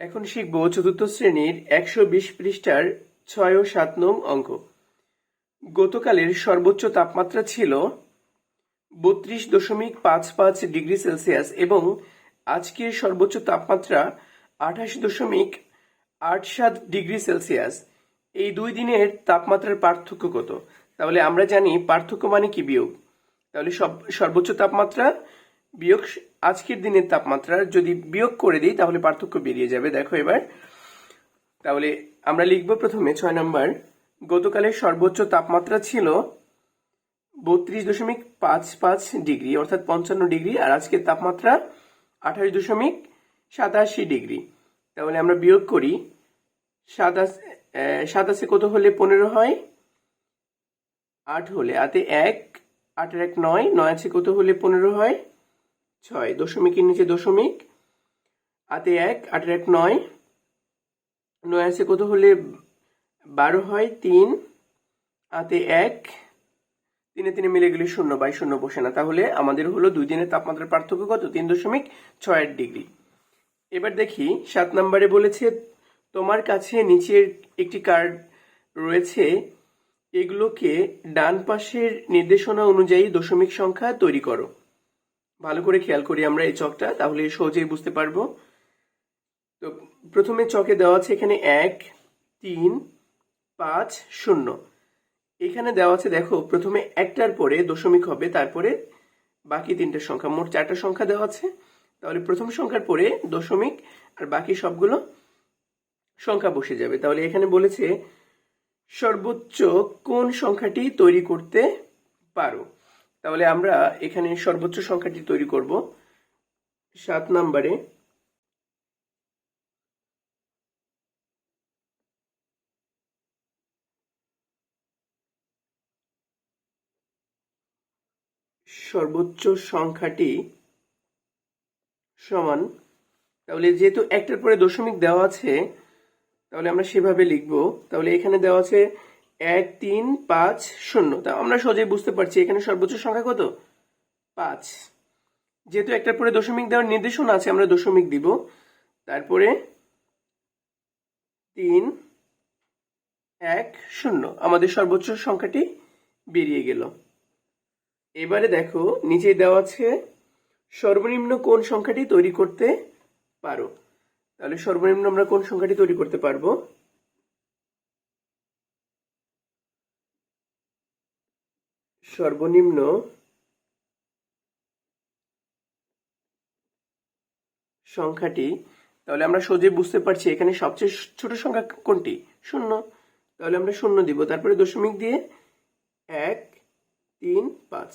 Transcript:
এখন শিখব চতুর্থ শ্রেণির একশো বিশ পৃষ্ঠার ছয় ও সাত নং অঙ্ক। গতকালের সর্বোচ্চ তাপমাত্রা ছিল বত্রিশ দশমিক পাঁচ পাঁচ ডিগ্রি সেলসিয়াস এবং আজকের সর্বোচ্চ তাপমাত্রা আঠাশ দশমিক আট সাত ডিগ্রি সেলসিয়াস। এই দুই দিনের তাপমাত্রার পার্থক্য কত? তাহলে আমরা জানি পার্থক্য মানে কি বিয়োগ। তাহলে সব, সর্বোচ্চ তাপমাত্রা বিয়োগ আজকের দিনের তাপমাত্রা যদি বিয়োগ করে দিই, তাহলে পার্থক্য বেরিয়ে যাবে। দেখো এবার। তাহলে আমরা লিখব প্রথমে ছয় নম্বর। গতকালের সর্বোচ্চ তাপমাত্রা ছিল বত্রিশ দশমিক পাঁচ পাঁচ ডিগ্রি, অর্থাৎ পঞ্চান্ন ডিগ্রি, আর আজকের তাপমাত্রা আঠাশ দশমিক সাতাশি ডিগ্রি। তাহলে আমরা বিয়োগ করি। সাতাশ সাতাশে কত হলে পনেরো হয়? আট হলে। আতে এক, আটের এক নয় নয় আছে কত হলে পনেরো হয়? ছয় দশমিকের নিচে দশমিক আতে এক, আটের এক নয়। নয় আছে কত হলে বারো হয়? তিন আতে এক। তিনে তিনে মিলে গেলে শূন্য বাই শূন্য বসে না। তাহলে আমাদের হলো দুই দিনের তাপমাত্রার পার্থক্য কত? তিন দশমিক ছয় আট ডিগ্রি। এবার দেখি, সাত নম্বরে বলেছে, তোমার কাছে নিচের একটি কার্ড রয়েছে। এগুলোকে ডান পাশের নির্দেশনা অনুযায়ী দশমিক সংখ্যা তৈরি করো। ভালো করে খেয়াল করি আমরা এই চকটা, তাহলে সহজেই বুঝতে পারব। তো প্রথমে চকে দেওয়া আছে এখানে এক, তিন, পাঁচ, শূন্য। এখানে দেওয়া আছে, দেখো, প্রথমে একটার পরে দশমিক হবে, তারপরে বাকি তিনটে সংখ্যা, মোট চারটা সংখ্যা দেওয়া আছে। তাহলে প্রথম সংখ্যার পরে দশমিক আর বাকি সবগুলো সংখ্যা বসে যাবে। তাহলে এখানে বলেছে, সর্বোচ্চ কোন সংখ্যাটি তৈরি করতে পারো? তাহলে আমরা এখানে সর্বোচ্চ সংখ্যাটি তৈরি করব। সাত নম্বরে। সর্বোচ্চ সংখ্যাটি সমান। তাহলে যেহেতু একটার পরে দশমিক দেওয়া আছে, তাহলে আমরা সেভাবে লিখব। তাহলে এখানে দেওয়া আছে এক, তিন, পাঁচ, শূন্য। তা আমরা সহজেই বুঝতে পারছি এখানে সর্বোচ্চ সংখ্যা কত? পাঁচ। যেহেতু একটার পরে দশমিক দেওয়ার নির্দেশনা আছে, আমরা দশমিক দিব। তারপরে তিন, এক, শূন্য। আমাদের সর্বোচ্চ সংখ্যাটি বেরিয়ে গেল। এবারে দেখো নিচে দেওয়া আছে, সর্বনিম্ন কোন সংখ্যাটি তৈরি করতে পারো? তাহলে সর্বনিম্ন আমরা কোন সংখ্যাটি তৈরি করতে পারব? সর্বনিম্ন সংখ্যাটি, তাহলে আমরা সোজে বুঝতে পারছি এখানে সবচেয়ে ছোট সংখ্যা কোনটি? শূন্য। তাহলে আমরা শূন্য দিব। তারপরে দশমিক দিয়ে এক, তিন, পাঁচ।